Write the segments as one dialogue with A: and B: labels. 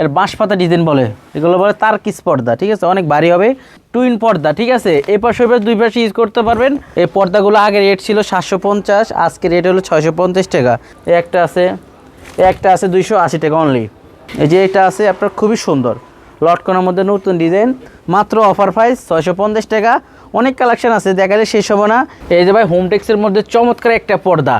A: এর বাঁশ পাতা ডিজাইন বলে। এগুলো বলে তার কিস পর্দা ঠিক আছে? অনেক ভারী হবে। টুইন পর্দা, ঠিক আছে? এই পাশে দুই পাশে ইউজ করতে পারবেন। এই পর্দাগুলো আগে রেট ছিল সাতশো পঞ্চাশ আজকে রেট হলো ছয়শো পঞ্চাশ টাকা। একটা আছে একটা আছে দুইশো আশি টাকা অনলি এই যে এটা আছে, আপনার খুবই সুন্দর। লটকনের মধ্যে নতুন ডিজাইন, মাত্র অফার প্রাইস ছয়শো পঞ্চাশ টাকা। অনেক কালেকশন আছে দেখা যায় শেষ হবে না। এই যে ভাই হোমটেক্সের মধ্যে চমৎকার একটা পর্দা।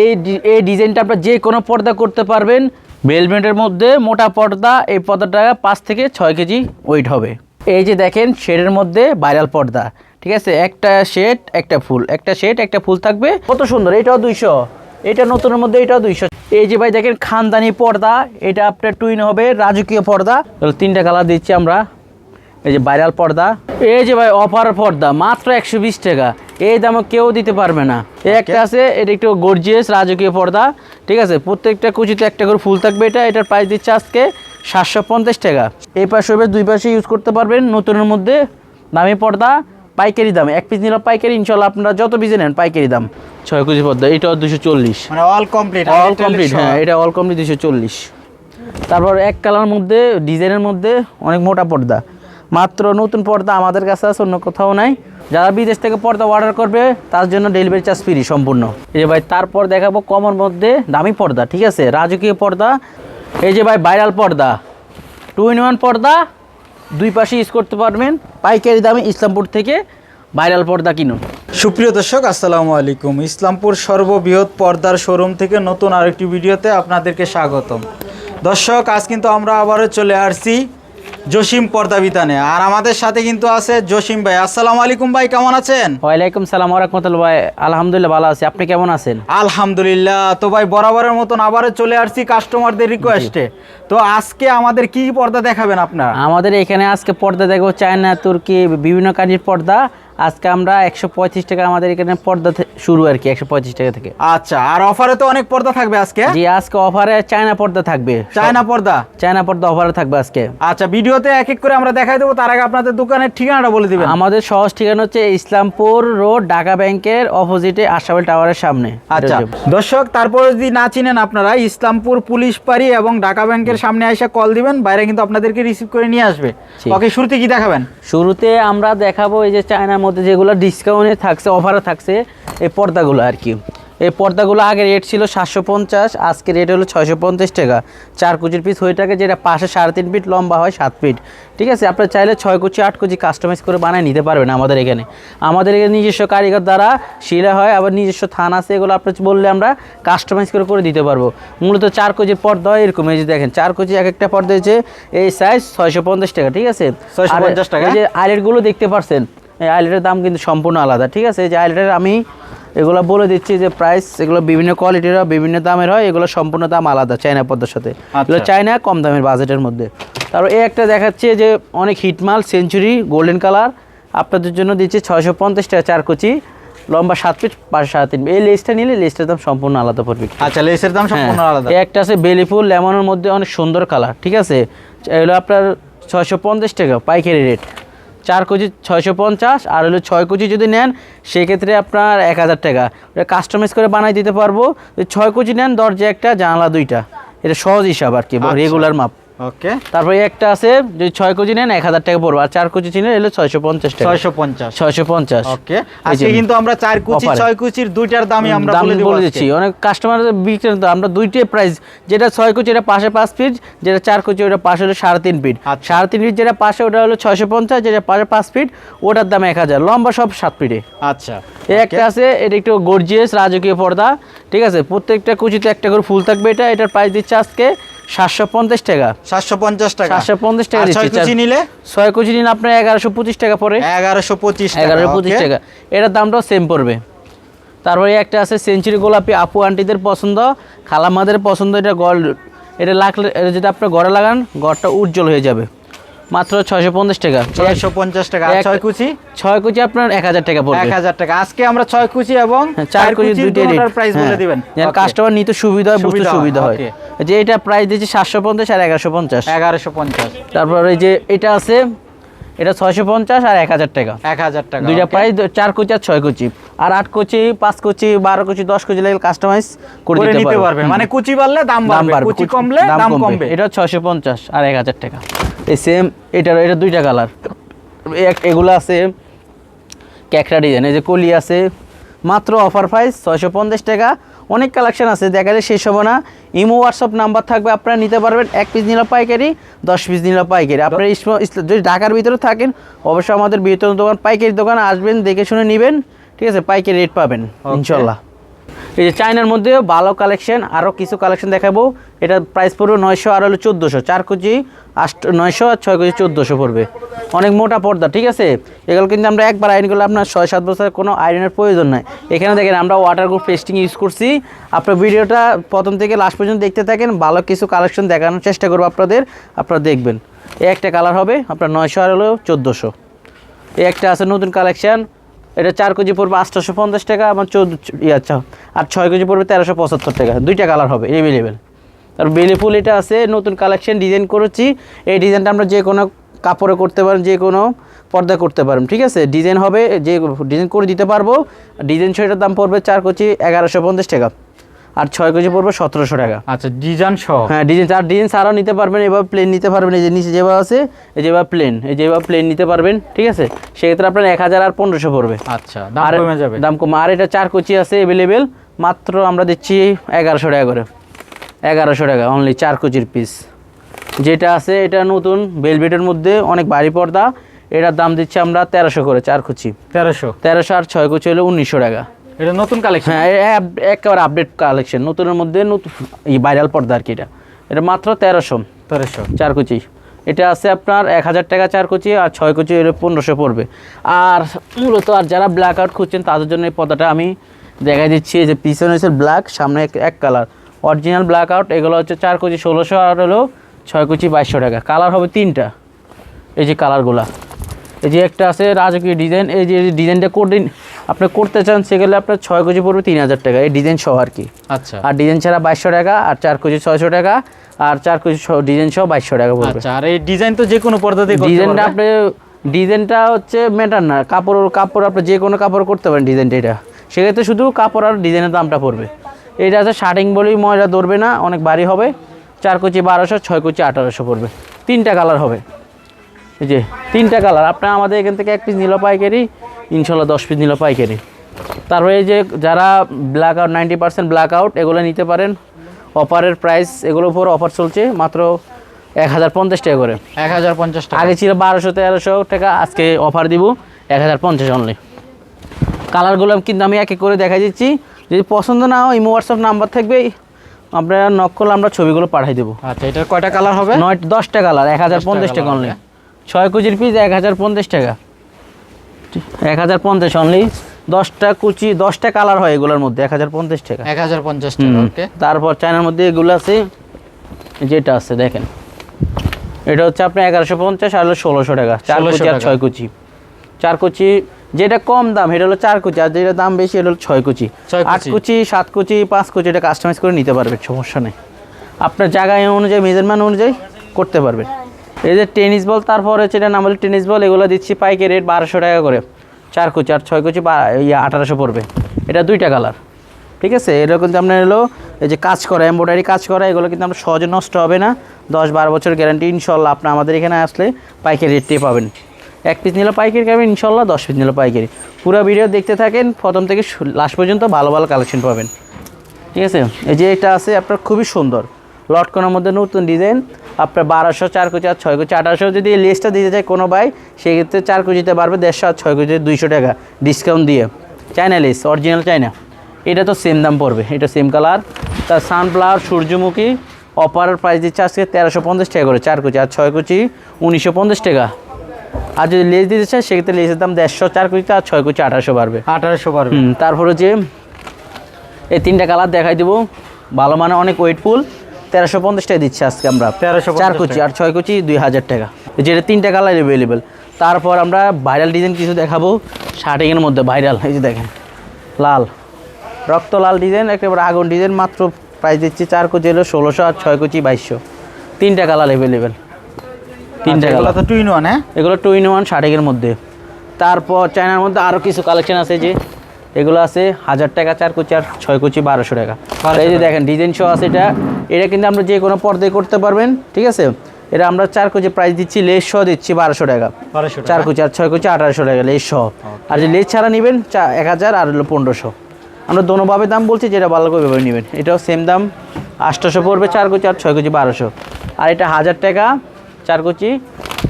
A: এই এই ডিজাইনটা আপনার যে কোনো পর্দা করতে পারবেন। বেলমেন্টের মধ্যে মোটা পর্দা, এই পর্দাটা পাঁচ থেকে ছয় কেজি ওয়েট হবে। এই যে দেখেন, শেডের মধ্যে বাইরাল পর্দা, ঠিক আছে? একটা শেড, একটা ফুল। একটা শেড, একটা ফুল থাকবে। কত সুন্দর, এটাও দুইশো। এটা নতুনের মধ্যে এটাও দুইশো। এই যে ভাই দেখেন, খানদানি পর্দা, এটা আপনার টুইন হবে, রাজকীয় পর্দা। তিনটা কালার দিচ্ছি আমরা। এই যে ভাইরাল পর্দা। এই যে ভাই অফার পর্দা মাত্র একশো বিশ টাকা। এই দামে কেউ দিতে পারবে না। একটা আছে এটা একটু গর্জিয়াস রাজকীয় পর্দা ঠিক আছে? প্রত্যেকটা কুচিতে একটা করে ফুল থাকবে এটা এটার প্রাইস দিচ্ছে আজকে সাতশো পঞ্চাশ টাকা। এই পাশে হবে দুই পাশে ইউজ করতে পারবেন নতুনের মধ্যে দামি পর্দা পাইকারি দাম এক পিস নিলে পাইকারি ইনশাল্লাহ আপনারা যত পিসে নেন পাইকারি দাম। ছয় কুচি পর্দা এটাও দুশো চল্লিশ।
B: মানে অল কমপ্লিট
A: অল কমপ্লিট হ্যাঁ এটা অল কমপ্লিট দুশো চল্লিশ। তারপর এক কালার মধ্যে ডিজাইনের মধ্যে অনেক মোটা পর্দা। মাত্র নতুন পর্দা আমাদের কাছে আছে, অন্য কোথাও নাই। যারা বিদেশ থেকে পর্দা অর্ডার করবে, তার জন্য ডেলিভারি চার্জ ফ্রি সম্পূর্ণ। এই যে ভাই, তারপর দেখাবো কমর মধ্যে দামি পর্দা, ঠিক আছে? রাজকীয় পর্দা। এই যে ভাই ভাইরাল পর্দা। টু ইন ওয়ান পর্দা, দুই পাশে ইউজ করতে পারবেন। পাইকারি দামে ইসলামপুর থেকে ভাইরাল পর্দা কিনুন।
B: সুপ্রিয় দর্শক, আসসালামু আলাইকুম। ইসলামপুর সর্ববৃহৎ পর্দার শোরুম থেকে নতুন আরেকটি ভিডিওতে আপনাদেরকে স্বাগতম। দর্শক, আজ কিন্তু আমরা আবারও চলে আসছি জসিম পর্দাবিতানে। আর আমাদের সাথে কিন্তু আছে জসিম ভাই। আসসালামু আলাইকুম ভাই কেমন আছেন?
A: ওয়ালাইকুম সালাম ওরহমতুল্লাহ ভাই। আলহামদুলিল্লাহ ভালো আছি। আপনি কেমন আছেন?
B: আলহামদুলিল্লাহ। তো ভাই বরাবরের মতন আবারও চলে আসছি কাস্টমারদের রিকোয়েস্টে তো আজকে আমাদের কি কি পর্দা দেখাবেন আপনার?
A: আমাদের এখানে আজকে পর্দা দেখব চায়না তুর্কি বিভিন্ন কাজের পর্দা। আজকে আমরা একশো পঁয়ত্রিশ টাকা আমাদের এখানে পর্দা শুরু আর কি একশো পঁয়ত্রিশ টাকা থেকে।
B: আচ্ছা আর অফারে তো অনেক পর্দা থাকবে আজকে?
A: জি আজকে অফারে চায়না পর্দা থাকবে।
B: চায়না পর্দা?
A: চায়না পর্দা অফারে থাকবে আজকে।
B: আচ্ছা ভিডিওতে এক এক করে আমরা দেখাই দেবো তার আগে আপনাদের দোকানের ঠিকানাটা বলে দিবেন।
A: আমাদের সহজ ঠিকানা হচ্ছে ইসলামপুর রোড ঢাকা ব্যাংকের অপোজিটে আশাবেল টাওয়ারের সামনে।
B: আচ্ছা দর্শক তারপরে যদি না চিনেন আপনারা ইসলামপুর পুলিশ পাড়ি এবং ঢাকা ব্যাংকের সামনে এসে কল দিবেন বাইরে কিন্তু আপনাদেরকে রিসিভ করে নিয়ে আসবে। ওকে শুরুতে কি দেখাবেন?
A: শুরুতে আমরা দেখাবো এই যে চায়নার মধ্যে যেগুলো ডিসকাউন্টে থাকছে অফারে থাকছে এই পর্দাগুলো আর কি। এই পর্দাগুলো আগে রেট ছিল সাতশো পঞ্চাশ আজকে রেট হলো ছয়শো পঞ্চাশ টাকা। চার কুচির পিস হয়ে থাকে যেটা পাশে সাড়ে তিন ফিট লম্বা হয় সাত ফিট ঠিক আছে? আপনার চাইলে ছয় কুচি আট কুচি কাস্টমাইজ করে বানায় নিতে পারবেন আমাদের এখানে। আমাদের এখানে নিজস্ব কারিগর দ্বারা শিলা হয় আবার নিজস্ব থান আছে এগুলো আপনার বললে আমরা কাস্টমাইজ করে করে দিতে পারব। মূলত চার কুচির পর্দা হয় এরকম এই যে দেখেন চার কুচি এক একটা পর্দা হচ্ছে এই সাইজ ছয়শো পঞ্চাশ টাকা ঠিক আছে?
B: 650 টাকা?
A: এই যে আইলেটগুলো দেখতে পারছেন এই আইলেটের দাম কিন্তু সম্পূর্ণ আলাদা ঠিক আছে? এই যে আইলেটের আমি এগুলো বলে দিচ্ছি যে প্রাইস এগুলো বিভিন্ন কোয়ালিটির হয় বিভিন্ন দামের হয় এগুলো সম্পূর্ণ দাম আলাদা চায়না পদ্মার সাথে। এগুলো
B: আচ্ছা।
A: চায়না কম দামের বাজেটের মধ্যে। তারপর এই একটা দেখাচ্ছে যে অনেক হিটমাল সেঞ্চুরি গোল্ডেন কালার আপনাদের জন্য দিচ্ছি ছয়শো পঞ্চাশ টাকা চার কুচি লম্বা সাত ফিট পাঁচ সাড়ে তিন এই লেসটা নিলে লেসটার দাম সম্পূর্ণ আলাদা পড়বে।
B: আচ্ছা লেসের দাম সম্পূর্ণ
A: হ্যাঁ,
B: আলাদা।
A: এই একটা আছে বেলি ফুল লেমনের মধ্যে অনেক সুন্দর কালার ঠিক আছে? এগুলো আপনার ছয়শো পঞ্চাশ টাকা পাইকারি রেট চার কেজি ছয়শো পঞ্চাশ আর হলো ছয় কেজি যদি নেন সেক্ষেত্রে আপনার এক হাজার টাকা। কাস্টমাইজ করে বানাই দিতে পারব। ছয় কেজি নেন দরজা একটা জানলা দুইটা। এটা সহজ হিসাব আর কি
B: আচ্ছা।
A: রেগুলার মাপ
B: ওকে।
A: তারপরে একটা আছে যদি ছয় কেজি নেন এক হাজার টাকা পড়ব। আর চার কেজি ছিলেন এলো ছয়শো পঞ্চাশ টাকা।
B: ছয়শো পঞ্চাশ।
A: ছয়শো পঞ্চাশ।
B: ওকে। আজকে কিন্তু আমরা চার কুচি। ছয় কুচির দুইটার দামই আমরা বলে।
A: দিচ্ছি। অনেক কাস্টমার বিক্রেতা আমরা দুইটাই প্রাইস যেটা ছয় কোচি এটা পাশে পাঁচ ফিট যেটা চার কোচি ওটা পাশে হলো সাড়ে তিন ফিট
B: আচ্ছা।
A: সাড়ে তিন ফিট যেটা পাশে ওটা হলো ছয়শো পঞ্চাশ যেটা পাশে পাঁচ ফিট ওটার দাম এক হাজার। লম্বা সব সাত ফিটে
B: আচ্ছা।
A: একটা আছে এটা একটু গর্জিয়াস রাজকীয় পর্দা। ঠিক আছে? প্রত্যেকটা কুচিতে একটা করে ফুল থাকবে এটা। এটার প্রাইস দিচ্ছে আজকে সাতশো পঞ্চাশ টাকা।
B: সাতশো পঞ্চাশ টাকা।
A: সাতশো পঞ্চাশ টাকা
B: আর ছয়
A: দিচ্ছি
B: কুচি
A: চার-
B: নিলে?
A: ছয় কেজি নিন আপনার এগারোশো পঁচিশ টাকা পড়ে।
B: এগারোশো পঁচিশ
A: এগারোশো পঁচিশ টাকা। এটার দামটাও সেম পড়বে। তারপরে একটা আছে সেঞ্চুরি গোলাপি আপু আন্টিদের পছন্দ খালামাদের পছন্দ এটা গোল্ড এটা লাগলে এটা যদি আপনি ঘরে লাগান ঘরটা উজ্জ্বল হয়ে যাবে। মাত্র ছয়শো পঞ্চাশ টাকা।
B: ছয়শো পঞ্চাশ টাকা। ছয় কুচি?
A: ছয় কুচি আপনার এক হাজার টাকা
B: এক হাজার টাকা। আজকে আমরা ছয় কুচি এবং
A: হ্যাঁ, চার কুচি দুইটার
B: প্রাইস বলে দিবেন।
A: কাস্টমার নিতে সুবিধা হয় বুঝতে
B: সুবিধা হয়,
A: হয়. যে এটা প্রাইস দিচ্ছে সাতশো পঞ্চাশ আর এগারোশো পঞ্চাশ।
B: এগারোশো পঞ্চাশ।
A: তারপর এই যে এটা আছে এটা ছয়শো পঞ্চাশ আর এক হাজার টাকা।
B: এক হাজার টাকা
A: দুইটা প্রাইস চার কুচি আর ছয় কুচি। আর আট কুচি পাঁচ কুচি বারো কুচি দশ কুচি লাগলে কাস্টমাইজ করে
B: নিতে
A: পারবে।
B: মানে কুচি বাড়লে দাম বাড়বে। কুচি কমলে দাম কমবে।
A: এটা ছয়শো পঞ্চাশ আর এক হাজার টাকা। এই সেম এটার এটা দুইটা কালার এগুলো আছে ক্যাকড়া ডিজাইন এই যে কলি আছে মাত্র অফার প্রাইস ছয়শো পঞ্চাশ টাকা। অনেক কালেকশন আছে দেখা যায় শেষ হবে না। ইমো হোয়াটসঅ্যাপ নাম্বার থাকবে আপনারা নিতে পারবেন এক পিস নিল পাইকারি দশ পিস নিল পাইকারি। আপনারা যদি ঢাকার ভিতরে থাকেন অবশ্যই আমাদের বৃহত্তম দোকান পাইকারি দোকান আসবেন দেখে শুনে নেবেন ঠিক আছে? পাইকারি রেট পাবেন ইনশাল্লাহ। এই যে চায়নার মধ্যে ভালো কালেকশন আরও কিছু কালেকশন দেখাবো। এটা প্রাইস পড়বে নয়শো আর হলো চোদ্দোশো। চার কেজি আষ্ট, নয়শো আর ছয় কেজি চোদ্দোশো পড়বে। অনেক মোটা পর্দা, ঠিক আছে? এগুলো কিন্তু আমরা একবার আয়রন করলে আপনার ছয় সাত বছরের কোনো আয়রনের প্রয়োজন নাই। এখানে দেখেন আমরা ওয়াটার গ্রুপ পেস্টিং ইউজ করছি। আপনার ভিডিওটা প্রথম থেকে লাস্ট পর্যন্ত দেখতে থাকেন। ভালো কিছু কালেকশন দেখানোর চেষ্টা করব আপনাদের। আপনারা দেখবেন। এই একটা কালার হবে আপনার নয়শো আর হলো চোদ্দোশো। এই একটা আছে নতুন কালেকশন এটা চার কেজি পড়বে আটশোশো পঞ্চাশ টাকা, আমার চোদ্দ ই আচ্ছা আর ছয় কেজি পড়বে তেরোশো পঁচাত্তর টাকা। দুইটা কালার হবে এভেলেবেল আর বেলি ফুল এটা আছে, নতুন কালেকশন ডিজাইন করেছি। এই ডিজাইনটা আমরা যে কোনো কাপড়ে করতে পারেন, যে কোনো পর্দা করতে পারেন, ঠিক আছে? ডিজাইন হবে, যে ডিজাইন করে দিতে পারব। ডিজাইন ছয়টার দাম পড়বে চার কোচি এগারোশো পঞ্চাশ টাকা। আর ছয় কেজি পড়বে সতেরোশো টাকা।
B: আচ্ছা ডিজাইন সহ?
A: হ্যাঁ ডিজাইন আর ডিজাইন ছাড়াও নিতে পারবেন এবার প্লেন নিতে পারবেন এই যে নিচে যেভাবে আছে এই যে যেভাবে প্লেন এই যে যেভাবে প্লেন নিতে পারবেন ঠিক আছে? সেক্ষেত্রে আপনার এক হাজার আর পনেরোশো পড়বে।
B: আচ্ছা দাম
A: আর
B: কমে যাবে?
A: দাম কম আর এটা চার কুচি আছে অ্যাভেলেবেল মাত্র আমরা দিচ্ছি এগারোশো টাকা করে। এগারোশো টাকা অনলি চার কুচির পিস যেটা আছে এটা নতুন বেলভেটের মধ্যে অনেক বাড়ি পর্দা। এটার দাম দিচ্ছি আমরা তেরোশো করে চার কুচি।
B: তেরোশো?
A: তেরোশো আর ছয় কুচি হলো উনিশশো টাকা।
B: এটা নতুন কালেকশন
A: হ্যাঁ একেবারে আপডেট কালেকশন নতুনের মধ্যে নতুন এই ভাইরাল পর্দা আর কি এটা। এটা মাত্র তেরোশো।
B: তেরোশো।
A: চার কুচি এটা আছে আপনার এক হাজার টাকা চার কুচি আর ছয় কুচি পনেরোশো পড়বে। আর মূলত আর যারা ব্ল্যাক আউট খুঁজছেন তাদের জন্য এই পর্দাটা আমি দেখাই দিচ্ছি। যে পিছনে হচ্ছে ব্ল্যাক সামনে এক- এক কালার অরিজিনাল ব্ল্যাক আউট এগুলো হচ্ছে চার কুচি ষোলোশো আর হলো ছয় কুচি বাইশশো টাকা। কালার হবে তিনটা। এই যে কালারগুলা এই যে একটা আছে রাজকীয় ডিজাইন এই যে ডিজাইনটা করে আপনি করতে চান সেগুলো আপনার ছয় কুচি পড়বে তিন হাজার টাকা এই ডিজাইন সহ আর কি।
B: আচ্ছা।
A: আর ডিজাইন ছাড়া বাইশশো টাকা আর চার কেজি ছয়শো টাকা আর চার কেজি ডিজাইন সহ বাইশশো টাকা পড়বে।
B: আচ্ছা আর এই ডিজাইন তো যে কোনো পর্দাতে
A: ডিজাইনটা আপনি ডিজাইনটা হচ্ছে ম্যাটার না কাপড় কাপড় আপনি যে কোনো কাপড় করতে পারেন ডিজাইনটা এটা। সেক্ষেত্রে শুধু কাপড় আর ডিজাইনের দামটা পড়বে। এটা আছে শার্টিং বলেই ময়লা ধরবে না অনেক ভারী হবে চার কুচি বারোশো ছয় কুচি আঠারোশো পড়বে। তিনটা কালার হবে। এই যে তিনটা কালার। আপনার আমাদের এখান থেকে এক পিস নিল পাইকারি ইনশাল্লাহ দশ পিস নিল পাইকারি। তারপরে এই যে যারা black out ninety percent black out এগুলো নিতে পারেন। অফারের প্রাইস এগুলোর উপর অফার চলছে মাত্র এক হাজার পঞ্চাশ টাকা করে।
B: এক হাজার পঞ্চাশ টাকা।
A: আগে ছিল বারোশো তেরোশো টাকা আজকে অফার দিব এক হাজার পঞ্চাশ অনলি কালারগুলো কিন্তু আমি এক এক করে দেখা দিচ্ছি। যদি পছন্দ না হয় ইমো হোয়াটসঅ্যাপ নাম্বার থাকবে আপনারা নক করলে আমরা ছবিগুলো পাঠিয়ে দেবো।
B: আচ্ছা এটার কয়টা কালার হবে?
A: নয় দশটা কালার এক হাজার পঞ্চাশ টাকা অনলি। ছয় কুচির পিস এক হাজার পঞ্চাশ টাকা। এক হাজার পঞ্চাশ অনলি দশটা কুচি দশটা কালার হয় এগুলোর মধ্যে এক হাজার পঞ্চাশ টাকা।
B: এক হাজার পঞ্চাশ টাকা
A: তারপর চায়নার মধ্যে এগুলো আছে যেটা আছে দেখেন। এটা হচ্ছে আপনার এগারোশো পঞ্চাশ আর হলো ষোলোশো টাকা চার
B: 1600
A: কুচি আর ছয় কুচি। চার কুচি যেটা কম দাম এটা হলো চার কুচি আর যেটা দাম বেশি এটা হলো ছয় কুচি। আট
B: কুচি।
A: সাত কুচি পাঁচ কুচি এটা কাস্টমাইজ করে নিতে পারবে সমস্যা নেই। আপনার জায়গায় অনুযায়ী মেজারমেন্ট অনুযায়ী করতে পারবেন। এই যে টেনিস বল, তারপর হচ্ছে এটা নাম টেনিস বল, এগুলো দিচ্ছি পাইকারি রেট বারোশো টাকা করে। চার কুচি, আর ছয় কুচি বা ইয়ে আঠারোশো পড়বে। এটা দুইটা কালার ঠিক আছে? এটা কিন্তু আপনার হলো এই যে কাজ করা এমব্রয়ডারি কাজ করা, এগুলো কিন্তু আপনার সহজে নষ্ট হবে না। দশ বারো বছর গ্যারান্টি ইনশাল্লাহ আপনি আমাদের এখানে আসলে পাইকারি রেটটাই পাবেন। এক পিস নিলে পাইকারি পাবেন, ইনশাল্লাহ দশ পিস নিলে পাইকারি। পুরো ভিডিও দেখতে থাকেন, প্রথম থেকে লাস্ট পর্যন্ত ভালো ভালো কালেকশন পাবেন। ঠিক আছে? এই যে এটা আছে, আপনার খুবই সুন্দর। লটকনের মধ্যে নতুন ডিজাইন। আপনার বারোশো চার কুচি আর ছয় কুচি আঠারোশো যদি এই লেসটা দিতে চায় কোনো ভাই সেক্ষেত্রে চার কুচিতে পারবে দেড়শো আর ছয় কুচিতে দুইশো টাকা ডিসকাউন্ট দিয়ে। চায়না লেস অরিজিনাল চায়না এটা তো সেম দাম পড়বে। এটা সেম কালার তার সানফ্লাওয়ার সূর্যমুখী অপারের প্রাইস দিচ্ছে আজকে তেরোশো পঞ্চাশ টাকা করে। চার কুচি আর ছয় কুচি উনিশশো পঞ্চাশ টাকা। আর যদি লেস দিতে চায় সেক্ষেত্রে লেসের দাম দেড়শো চার কুচিতে আর ছয় কুচি আঠারোশো পারবে
B: আঠারোশো পারবে
A: তারপর হচ্ছে এই তিনটা কালার দেখাই দেবো। ভালো মানে অনেক ওয়েটফুল তেরোশো পঞ্চাশ টাকা দিচ্ছে আজকে আমরা।
B: তেরোশো
A: চার কুচি আর ছয় কুচি দুই হাজার টাকা। যেটা তিনটা কালার অ্যাভেলেবেল তারপর আমরা ভাইরাল ডিজাইন কিছু দেখাবো। শার্টিংয়ের মধ্যে ভাইরাল এই যে দেখেন লাল। রক্ত লাল ডিজাইন একেবারে আগুন ডিজাইন মাত্র প্রাইস দিচ্ছি চার কুচি হলো ষোলোশো আর ছয় কুচি বাইশশো। তিনটা কালার অ্যাভেলেবেল তিনটা কালার
B: তো টু ইন ওয়ান হ্যাঁ?
A: এগুলো টু ইন ওয়ান শার্টিকের মধ্যে। তারপর চায়নার মধ্যে আরও কিছু কালেকশন আছে যে এগুলো আছে হাজার টাকা চার কুচি আর ছয় কুচি বারোশো টাকা। আর এই যে দেখেন ডিজাইন শো আছে এটা। এটা কিন্তু আমরা যে কোনো পর্দায় করতে পারবেন ঠিক আছে? এটা আমরা চার কুচি প্রাইস দিচ্ছি লেস সহ দিচ্ছি বারোশো টাকা। চার কুচি আর ছয় কুচি আঠারোশো টাকা লেস সহ। আর যে লেস ছাড়া নেবেন চা এক হাজার আর হলো পনেরোশো। আমরা দোনোভাবে দাম বলছি যেটা ভালো করে ভাবে নেবেন। এটাও সেম দাম আটশোশো পড়বে চার কুচি আর ছয় কুচি বারোশো। আর এটা হাজার টাকা চার কুচি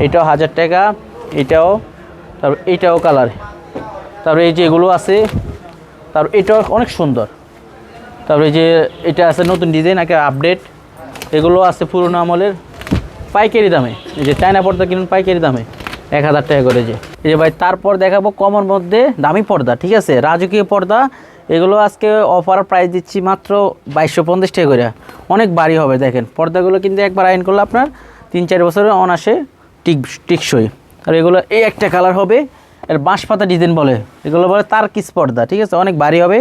A: এটাও হাজার টাকা এটাও তারপর এইটাও কালার তারপরে এই যে এগুলো আছে তারপর এটাও অনেক সুন্দর। তারপরে যে এটা আছে নতুন ডিজাইন একটা আপডেট এগুলো আছে পুরোনো আমলের পাইকারি দামে। এই যে চায়না পর্দা কিনুন, পাইকারি দামে। এক হাজার টাকা করে যে। এই যে ভাই, তারপর দেখাবো কমর মধ্যে দামি পর্দা, ঠিক আছে? রাজকীয় পর্দা। এগুলো আজকে অফার প্রাইস দিচ্ছি মাত্র বাইশশো পঞ্চাশ টাকা করে। অনেক বাড়ি হবে, দেখেন। পর্দাগুলো কিন্তু একবার আইন করলে আপনার তিন চার বছরের অনাসে টিক টিকসই। আর এগুলো এই একটা কালার হবে। এর বাঁশ পাতা ডিজাইন বলে। এগুলো বলে তারকিস পর্দা, ঠিক আছে? অনেক ভারী হবে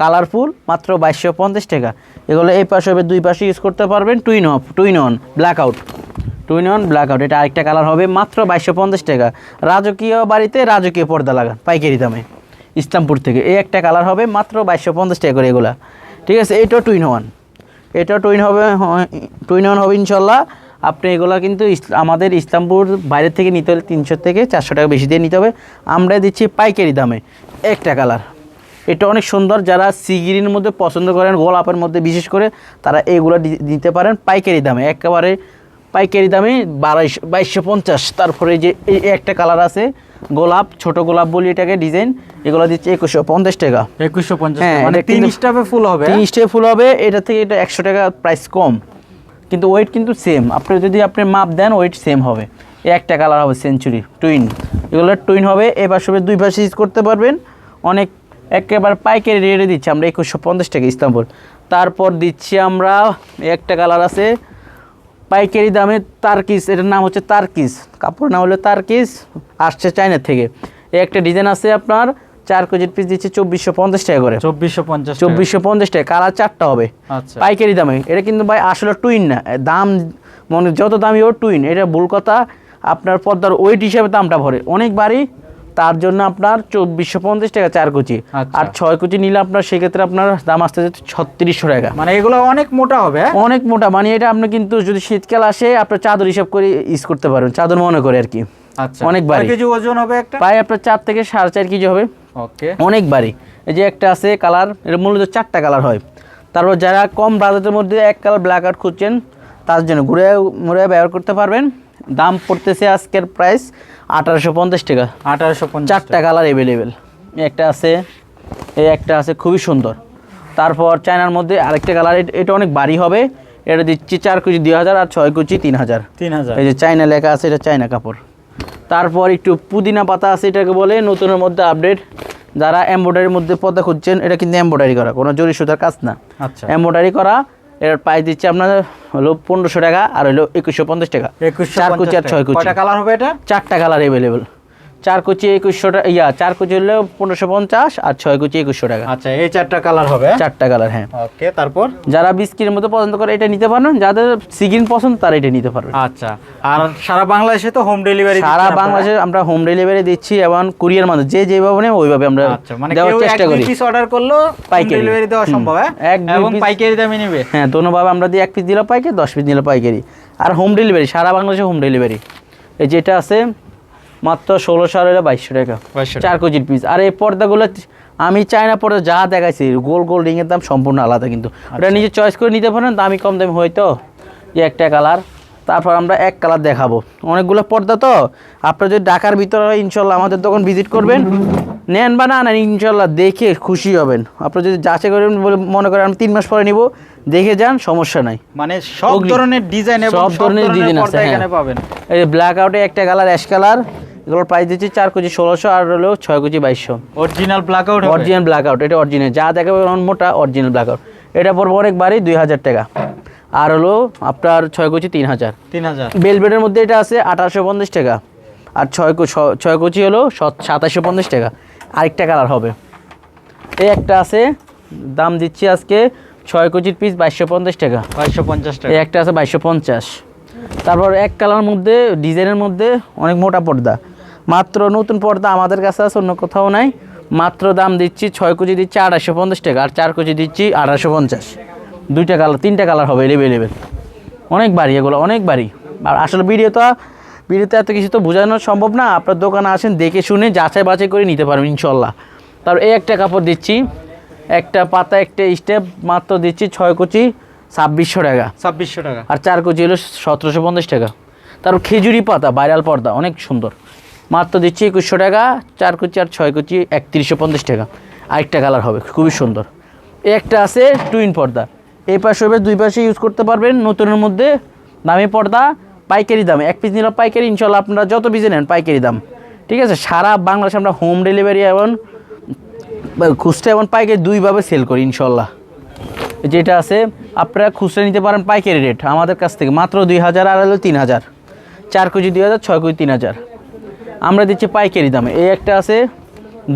A: কালারফুল মাত্র বাইশশো পঞ্চাশ টাকা। এগুলো এই পাশে হবে, দুই পাশে ইউজ করতে পারবেন twin off twin on blackout twin on blackout এটা আরেকটা কালার হবে, মাত্র বাইশশো পঞ্চাশ টাকা। রাজকীয় বাড়িতে রাজকীয় পর্দা লাগান পাইকারি দামে। ইসলামপুর থেকে। এই একটা কালার হবে, মাত্র বাইশশো পঞ্চাশ টাকা করে এগুলা। ঠিক আছে? এটাও টুইন ওয়ান এটাও টুইন হবে টুইন ওয়ান হবে ইনশাল্লাহ। আপনি এগুলো কিন্তু আমাদের ইসলামপুর বাইরে থেকে নিতে হলে তিনশো থেকে চারশো টাকা বেশি দিয়ে নিতে হবে। আমরা দিচ্ছি পাইকারি দামে একটা কালার। এটা অনেক সুন্দর যারা সিগিরির মধ্যে পছন্দ করেন গোলাপের মধ্যে বিশেষ করে তারা এগুলো দিতে পারেন পাইকারি দামে। একেবারে পাইকারি দামে বারোশো বাইশশো পঞ্চাশ। তারপরে যে এই একটা কালার আছে গোলাপ ছোট গোলাপ বলি এটাকে ডিজাইন এগুলো দিচ্ছে একুশশো পঞ্চাশ টাকা।
B: একুশশো পঞ্চাশ
A: হ্যাঁ,
B: মানে তিন স্টাফে ফুল হবে?
A: তিন ফুল হবে এটা থেকে এটা একশো টাকা প্রাইস কম। কিন্তু ওয়েট কিন্তু সেম আপনি যদি আপনি মাপ দেন ওয়েট সেম হবে। একটা কালার হবে সেঞ্চুরি টুইন এগুলো টুইন হবে। এবার সবে দুই পাশে ইউজ করতে পারবেন। অনেক একেবারে পাইকারি রেটে দিচ্ছি আমরা একুশশো পঞ্চাশ টাকা ইস্তাম্বুল। তারপর দিচ্ছি আমরা একটা কালার আছে পাইকারি দামে তারকিস এটার নাম হচ্ছে তারকিস কাপড় নাম হলো তারকিস আসছে চায়না থেকে। একটা ডিজাইন আছে আপনার চার কেজির পিস দিচ্ছে চব্বিশশো পঞ্চাশ টাকা করে।
B: চব্বিশশো পঞ্চাশ
A: চব্বিশশো পঞ্চাশ টাকা কালার চারটা হবে।
B: আচ্ছা।
A: পাইকারি দামে। এটা কিন্তু ভাই আসলে টুইন না। দাম মানে যত দামি ওর টুইন এটা ভুল কথা। আপনার পদ্মার ওয়েট হিসাবে দামটা ভরে। অনেক বাড়ি তার জন্য আপনার চব্বিশশো পঞ্চাশ টাকা চার কুচি।
B: আচ্ছা।
A: আর ছয় কুচি নিলে আপনার সেক্ষেত্রে আপনার দাম আসতে যাচ্ছে ছত্রিশশো টাকা।
B: মানে এগুলো অনেক মোটা হবে হ্যাঁ?
A: অনেক মোটা। মানে এটা আপনি কিন্তু যদি শীতকাল আসে আপনার চাদর হিসাব করে ইউজ করতে পারবেন। চাদর মনে করে আর কি।
B: আচ্ছা।
A: অনেক ভারী।
B: কেজি ওজন হবে একটা?
A: প্রায় আপনার চার থেকে সাড়ে চার কেজি হবে।
B: ওকে।
A: অনেক এই যে একটা আছে কালার এটা মূলত চারটা কালার হয়। তারপর যারা কম বাজেটের মধ্যে এক কালার ব্ল্যাক আউট খুঁজছেন তার জন্য ঘুরে ঘুরে ব্যবহার করতে পারবেন। দাম পড়তেছে আজকের প্রাইস আঠারোশো পঞ্চাশ টাকা।
B: আঠারোশো পঞ্চাশ
A: চারটা কালার অ্যাভেলেবেল একটা আছে এই একটা আছে খুবই সুন্দর। তারপর চায়নার মধ্যে আরেকটা কালার এটা অনেক বাড়ি হবে। এটা দিচ্ছি চার কুচি দুই হাজার আর ছয় কুচি তিন হাজার।
B: তিন হাজার।
A: এই যে চায়না লেখা আছে এটা চায়না কাপড়। তারপর একটু পুদিনা পাতা আছে এটাকে বলে নতুনের মধ্যে আপডেট যারা এম্ব্রয়ডারির মধ্যে পর্দা খুঁজছেন এটা কিন্তু এম্ব্রয়ডারি করা কোনো জরি সুতার কাজ না।
B: আচ্ছা।
A: এম্ব্রয়ডারি করা এটার প্রাইস দিচ্ছে আপনার হলো পনেরোশো টাকা আর হলো একুশশো পঞ্চাশ টাকা।
B: একুশ
A: চার কুচি আর ছয় কুচি।
B: কালার হবে এটা?
A: চারটা কালার অ্যাভেলেবেল চার কুচি একুশশো টাকা ইয়া চার কুচি হলে পনেরোশো পঞ্চাশ আর ছয় কুচি একুশশো টাকা।
B: আচ্ছা এই চারটা কালার হবে
A: চারটা কালার হ্যাঁ।
B: ওকে তারপর?
A: যারা বিস্কিটের মতো পছন্দ করে এটা নিতে পারবেন যাদের সিগিন পছন্দ তারা এটা নিতে পারবেন।
B: আচ্ছা আর সারা বাংলাদেশে তো হোম ডেলিভারি
A: সারা বাংলাদেশে আমরা হোম ডেলিভারি দিচ্ছি এবং কুরিয়ার মাধ্যমে যে যেভাবে নেয় ওইভাবে আমরা
B: আচ্ছা মানে
A: দেওয়ার চেষ্টা করি।
B: পিস অর্ডার করল
A: পাইকারি।
B: ডেলিভারি দেওয়া সম্ভব হ্যাঁ?
A: এক
B: এবং পাইকারি দামে নেবে।
A: হ্যাঁ দোনোভাবে আমরা দিই এক পিস দিলে পাইকারি দশ পিস দিলে পাইকারি। আর হোম ডেলিভারি সারা বাংলাদেশে হোম ডেলিভারি এই যেটা আছে মাত্র ষোলোশো আর হলো বাইশশো টাকা। চার কেজির পিস আর এই পর্দাগুলো আমি চায়না পর্দা যা দেখাইছি গোল গোল রিংয়ের দাম সম্পূর্ণ আলাদা কিন্তু।
B: আচ্ছা।
A: ওটা নিজে চয়েস করে নিতে পারেন দামি কম দামি হয়তো এই একটা কালার তারপর আমরা এক কালার দেখাবো। অনেকগুলো পর্দা তো। আপনার যদি ঢাকার ভিতরে হয় ইনশাল্লাহ আমাদের দোকান ভিজিট করবেন। নেন বা না নেন ইনশাল্লাহ দেখে খুশি হবেন। আপনার যদি যাচাই করেন বলে মনে করেন আমি তিন মাস পরে নিব দেখে যান সমস্যা নাই।
B: মানে সব ধরনের ডিজাইন
A: সব ধরনের ডিজাইন আছে, হ্যাঁ।
B: এখানে পাবেন।
A: এই ব্ল্যাক আউটে একটা কালার অ্যাশ কালার এগুলোর প্রাইস দিচ্ছি চার কেজি ষোলোশো আর হলো ছয় কেজি বাইশশো।
B: Original black out
A: original black out এটা অরিজিনাল যা দেখাবে মোটা অরিজিনাল ব্ল্যাক আউট এটা পড়ব অনেক বাড়ি দুই হাজার টাকা। আর হলো আপনার ছয় কুচি তিন হাজার।
B: তিন হাজার।
A: বেলভেটের মধ্যে এটা আছে আঠারোশো পঞ্চাশ টাকা। আর ছয় ছয় কুচি হলো সাতাশশো পঞ্চাশ টাকা। আরেকটা কালার হবে। এই একটা আছে দাম দিচ্ছি আজকে ছয় কুচির পিস বাইশশো পঞ্চাশ টাকা।
B: বাইশশো পঞ্চাশ টাকা।
A: এই একটা আছে বাইশশো পঞ্চাশ। তারপর এক কালার মধ্যে ডিজাইনের মধ্যে অনেক মোটা পর্দা। মাত্র নতুন পর্দা আমাদের কাছে আছে অন্য কোথাও নাই। মাত্র দাম দিচ্ছি ছয় কেজি দিচ্ছি আড়াইশো পঞ্চাশ টাকা আর চার কেজি দিচ্ছি আড়াইশো পঞ্চাশ। দুইটা কালার তিনটা কালার হবে এলেবেলেবেল অনেক বাড়ি এগুলো অনেক বাড়ি। আর আসলে ভিডিও তো ভিডিওতে এত কিছু তো বোঝানো সম্ভব না। আপনার দোকানে আসেন দেখে শুনে যাচাই বাছাই করে নিতে পারবেন ইনশাল্লাহ। তারপর এই একটা কাপড় দিচ্ছি একটা পাতা একটা স্টেপ মাত্র দিচ্ছি ছয় কুচি ছাব্বিশশো টাকা।
B: ছাব্বিশশো টাকা।
A: আর চার কুচি হলো সতেরোশো পঞ্চাশ টাকা। তারপর খেজুরি পাতা ভাইরাল পর্দা অনেক সুন্দর। মাত্র দিচ্ছি একুশশো টাকা, চার কুচি আর ছয় কুচি একত্রিশশো পঞ্চাশ টাকা। আরেকটা কালার হবে, খুবই সুন্দর। একটা আছে টুইন পর্দা। এই পাশে হবে, দুই পাশে ইউজ করতে পারবেন নতুনের মধ্যে দামি পর্দা, পাইকারি দাম। এক পিস নিলে পাইকারি ইনশাল্লাহ আপনারা যত পিসে নেন পাইকারি দাম। ঠিক আছে? সারা বাংলাদেশে আমরা হোম ডেলিভারি এবং খুচরা এবং পাইকারি দুইভাবে সেল করি ইনশাল্লাহ যেটা আছে, আপনারা খুচরা নিতে পারেন পাইকারি রেট আমাদের কাছ থেকে। মাত্র দুই হাজার আর হলো তিন হাজার। চার কেজি দুই হাজার, ছয় কেজি তিন হাজার। আমরা দিচ্ছি পাইকারি দামে। এই একটা আছে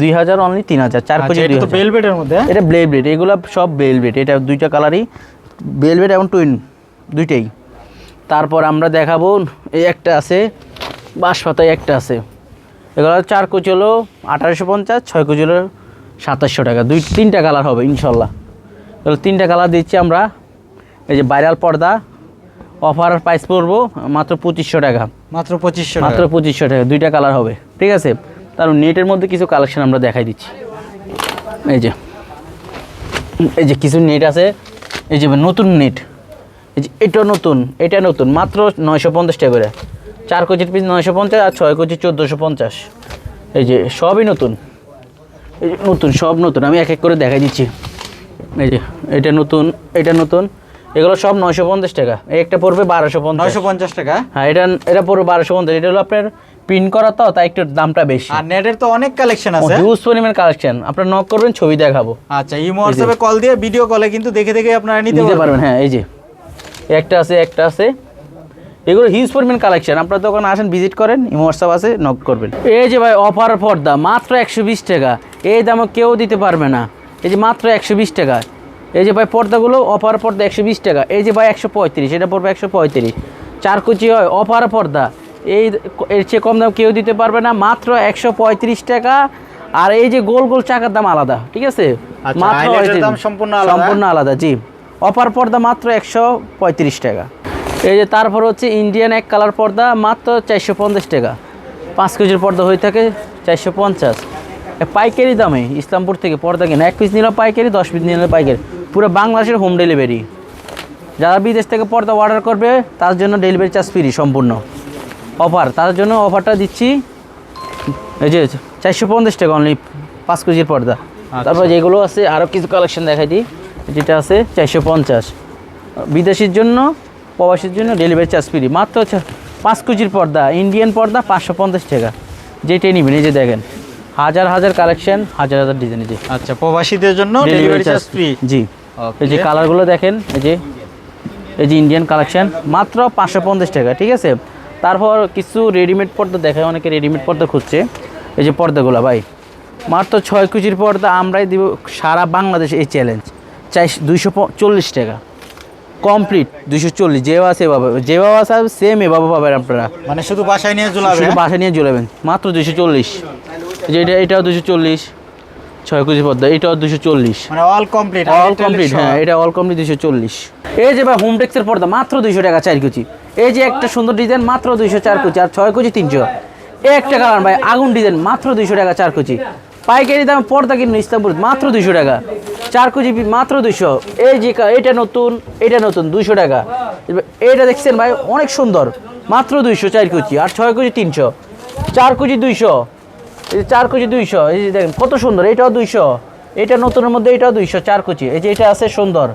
A: দুই হাজার অনলি তিন হাজার চার কেজি
B: আচ্ছা,
A: হাজার।
B: বেলভেটের মধ্যে?
A: এটা ব্লেড এগুলো সব বেলভেট এটা দুইটা কালারই বেলভেট এবং টুইন দুইটাই। তারপর আমরা দেখাবো এই একটা আছে বাঁশপাতায় একটা আছে। এগুলো চার কুচি হলো আঠারোশো পঞ্চাশ ছয় কুচি হলো সাতাশশো টাকা। দুই তিনটা কালার হবে ইনশাল্লাহ। এগুলো তিনটা কালার দিচ্ছি আমরা। এই যে ভাইরাল পর্দা অফার প্রাইস পড়ব মাত্র পঁচিশশো টাকা।
B: মাত্র পঁচিশশো
A: মাত্র পঁচিশশো টাকা দুইটা কালার হবে ঠিক আছে? তার নেটের মধ্যে কিছু কালেকশন আমরা দেখাই দিচ্ছি। এই যে এই যে কিছু নেট আছে এই যে নতুন নেট এই যে এটা নতুন এটা নতুন মাত্র নয়শো পঞ্চাশ টাকা করে। চার কোচির পিস নয়শো পঞ্চাশ আর ছয় কোচি চোদ্দোশো পঞ্চাশ। এই যে সবই নতুন। এই যে নতুন সব নতুন আমি এক এক করে দেখাই দিচ্ছি। এই যে এটা নতুন এটা নতুন এগুলো সব নয়শো পঞ্চাশ টাকা। এই একটা পড়বে বারোশো পঞ্চাশ।
B: নয়শো পঞ্চাশ টাকা?
A: হ্যাঁ এটা এটা পুরো বারোশো পঞ্চাশ। এটা হলো আপনার প্রিন্ট করা তো তাই একটু দামটা বেশি।
B: আর নেটের তো অনেক কালেকশন আছে।
A: হিউজ পরিমাণ কালেকশন আপনার নক করবেন ছবি দেখাবো।
B: আচ্ছা ইমো হোয়াটসঅ্যাপে কল দিয়ে ভিডিও কলে কিন্তু দেখে দেখে আপনারা নিতে পারবেন।
A: হ্যাঁ এই যে। একটা আছে একটা আছে। এগুলো হিউজ পরিমাণ কালেকশন আপনার দোকানে আসেন ভিজিট করেন ইমো হোয়াটসঅ্যাপ আছে নক করবেন। এই যে ভাই অফার পর্দা মাত্র একশো বিশ টাকা। এই দামে কেউ দিতে পারবে না। এই যে মাত্র একশো বিশ টাকা। এই যে ভাই পর্দাগুলো অফার পর্দা একশো বিশ টাকা। এই যে ভাই একশো পঁয়ত্রিশ এটা পড়বে একশো পঁয়ত্রিশ। চার কুচি হয় অফার পর্দা। এই এর চেয়ে কম দাম কেউ দিতে পারবে না মাত্র একশো পঁয়ত্রিশ টাকা। আর এই যে গোল গোল চাকার দাম আলাদা ঠিক আছে?
B: আচ্ছা, দাম সম্পূর্ণ আলাদা?
A: সম্পূর্ণ আলাদা জি। অপার পর্দা মাত্র একশো পঁয়ত্রিশ টাকা। এই যে তারপর হচ্ছে ইন্ডিয়ান এক কালার পর্দা মাত্র চারশো পঞ্চাশ টাকা। পাঁচ কেজির পর্দা হয়ে থাকে চারশো পঞ্চাশ। পাইকারি দামে ইসলামপুর থেকে পর্দা কিনা এক পিস নিলে পাইকারি দশ পিস নিলে পাইকারি। পুরো বাংলাদেশের হোম ডেলিভারি যারা বিদেশ থেকে পর্দা অর্ডার করবে তার জন্য ডেলিভারি চার্জ ফ্রি সম্পূর্ণ। অফার তার জন্য অফারটা দিচ্ছি এই যে চারশো পঞ্চাশ টাকা অনলি পাঁচ কেজির পর্দা। তারপর যেগুলো আছে আরও কিছু কালেকশন দেখাই দিই যেটা আছে চারশো পঞ্চাশ। বিদেশির জন্য প্রবাসীর জন্য ডেলিভারি চার্জ ফ্রি মাত্র পাঁচ কেজির পর্দা ইন্ডিয়ান পর্দা পাঁচশো পঞ্চাশ টাকা। যেটাই নেবেন এই যে দেখেন হাজার হাজার কালেকশন হাজার হাজার ডিজাইন
B: আচ্ছা প্রবাসীদের জন্য ডেলিভারি চার্জ ফ্রি
A: জি। এই যে কালারগুলো দেখেন এই যে এই যে ইন্ডিয়ান কালেকশন মাত্র পাঁচশো পঞ্চাশ টাকা ঠিক আছে? তারপর কিছু রেডিমেড পর্দা দেখায় অনেকে রেডিমেড পর্দা খুঁজছে। এই যে পর্দাগুলো ভাই। মাত্র ছয় কুচির পর্দা আমরাই দিব সারা বাংলাদেশ এই চ্যালেঞ্জ চাই দুইশো চল্লিশ টাকা। কমপ্লিট দুইশো চল্লিশ যেভাবে আছে এভাবে যেভাবে আছে সেম এভাবে পাবেন আপনারা।
B: মানে শুধু বাসায় নিয়ে চলে
A: শুধু বাসা নিয়ে জ্বলাবেন মাত্র দুইশো চল্লিশ। যে এটা এটাও দুশো চল্লিশ। ছয় কেজি পদ্মা এটাও দুশো চল্লিশ।
B: মানে অল কমপ্লিট
A: অল কমপ্লিট হ্যাঁ এটা অল কমপ্লিট দুশো চল্লিশ। এই যে ভাই হোম টেক্সের পর্দা মাত্র দুইশো টাকা চার কুচি। এই যে একটা সুন্দর ডিজাইন মাত্র দুইশো চার কুচি আর ছয় কুচি তিনশো। একটা কালার ভাই আগুন ডিজাইন মাত্র দুইশো টাকা চার কুচি। পাইকারি দামে পর্দা কিনুন ইস্তাম্বুল মাত্র দুইশো টাকা। চার কুচি মাত্র দুইশো। এই যে এটা নতুন এটা নতুন দুইশো টাকা। এইটা দেখছেন ভাই অনেক সুন্দর। মাত্র দুইশো চার কুচি আর ছয় কুচি তিনশো। চার কুচি দুইশো। এই চার কুচি দুইশো, এই যে দেখেন, কত সুন্দর, এটাও দুইশো। এটা নতুনের মধ্যে এটাও দুইশো, চার কুচি। এই যে এটা আছে সুন্দর।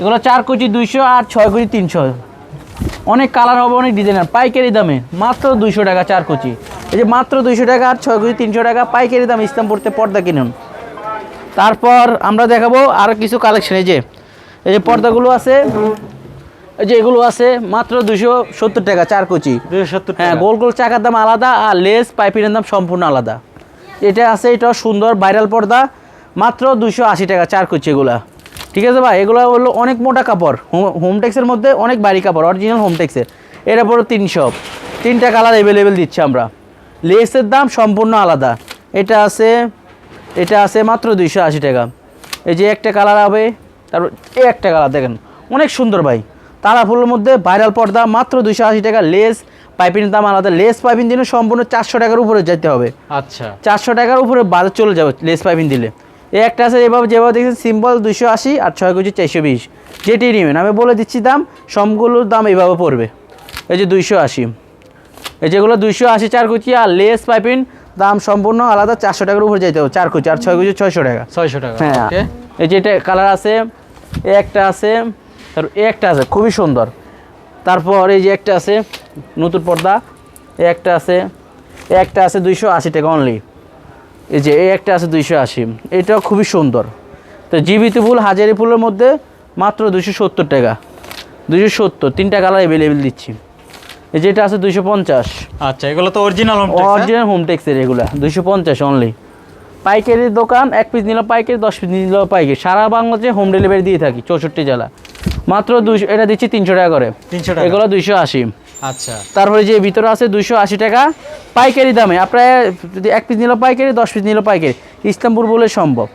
A: এগুলো চার কুচি দুইশো আর ছয় কুচি তিনশো। অনেক কালার হবে, অনেক ডিজাইনার, পাইকারি দামে। মাত্র দুইশো টাকা চার কুচি। এই যে মাত্র দুইশো টাকা আর ছয় কুচি তিনশো টাকা, পাইকারি দাম ইসলামপুরতে পর্দা কিনুন। তারপর আমরা দেখাবো আরও কিছু কালেকশন এই যে এই যে পর্দাগুলো আছে। যে এগুলো আছে মাত্র দুশো সত্তর টাকা চার কুচি।
B: দুশো সত্তর
A: হ্যাঁ গোল গোল চাকার দাম আলাদা আর লেস পাইপিনের দাম সম্পূর্ণ আলাদা। এটা আছে এটা সুন্দর ভাইরাল পর্দা মাত্র দুশো আশি টাকা চার কুচি এগুলা। ঠিক আছে ভাই? এগুলো হলো অনেক মোটা কাপড়। হোম হোমটেক্সের মধ্যে অনেক ভারী কাপড় অরিজিনাল হোমটেক্সের এটা পড়ো তিনশো। তিনটা কালার অ্যাভেলেবেল দিচ্ছি আমরা। লেসের দাম সম্পূর্ণ আলাদা। এটা আছে এটা আছে মাত্র দুইশো আশি টাকা। এই যে একটা কালার হবে তারপর এই একটা কালার দেখেন। অনেক সুন্দর ভাই। তারা ফুলের মধ্যে ভাইরাল পর্দা মাত্র দুইশো আশি টাকা লেস পাইপিংয়ের দাম আলাদা। লেস পাইপিং দিলে সম্পূর্ণ চারশো টাকার উপরে যেতে হবে।
B: আচ্ছা।
A: চারশো টাকার উপরে বাজার চলে যাবে লেস পাইপিং দিলে। এই একটা আছে এভাবে যেভাবে দেখছেন সিম্পল দুশো আশি আর ছয় কেজি চারশো বিশ। যেটি নেবেন। আমি বলে দিচ্ছি দাম সবগুলোর দাম এইভাবে পড়বে। এই যে দুইশো আশি। এই যেগুলো দুইশো আশি চার কুচি আর লেস পাইপিং দাম সম্পূর্ণ আলাদা চারশো টাকার উপরে যেতে হবে। চার কুচি আর ছয় কুচি ছয়শো টাকা।
B: ছয়শো টাকা
A: হ্যাঁ। এই যে এটা কালার আছে এই একটা আছে তারপর এই একটা আছে খুবই সুন্দর। তারপর এই যে একটা আছে নতুন পর্দা এই একটা আছে এই একটা আছে দুইশো আশি টাকা অনলি এই যে এই একটা আছে দুইশো আশি এটাও খুবই সুন্দর। তো জীবিত ফুল হাজারি ফুলের মধ্যে মাত্র দুশো সত্তর টাকা। দুশো সত্তর তিনটা কালার অ্যাভেলেবেল দিচ্ছি। এই যেটা আছে দুইশো পঞ্চাশ।
B: আচ্ছা এগুলো তো অরিজিনাল
A: অরিজিনাল হোম টেক্সের এগুলো দুইশো পঞ্চাশ অনলি পাইকারির দোকান এক পিস নিল পাইকারি দশ পিস নিল পাইকারি। সারা বাংলাদেশে হোম ডেলিভারি দিয়ে থাকি চৌষট্টি জেলা। মাত্র দুইশো এটা দিচ্ছি তিনশো টাকা করে।
B: তিনশো টাকা।
A: এগুলো দুইশো আশি।
B: আচ্ছা।
A: তারপরে যে ভিতরে আছে দুইশো আশি টাকা পাইকারি দামে। আপনার যদি এক পিস নিল পাইকারি দশ পিস নিল পাইকারি ইসলামপুর বলে সম্ভব।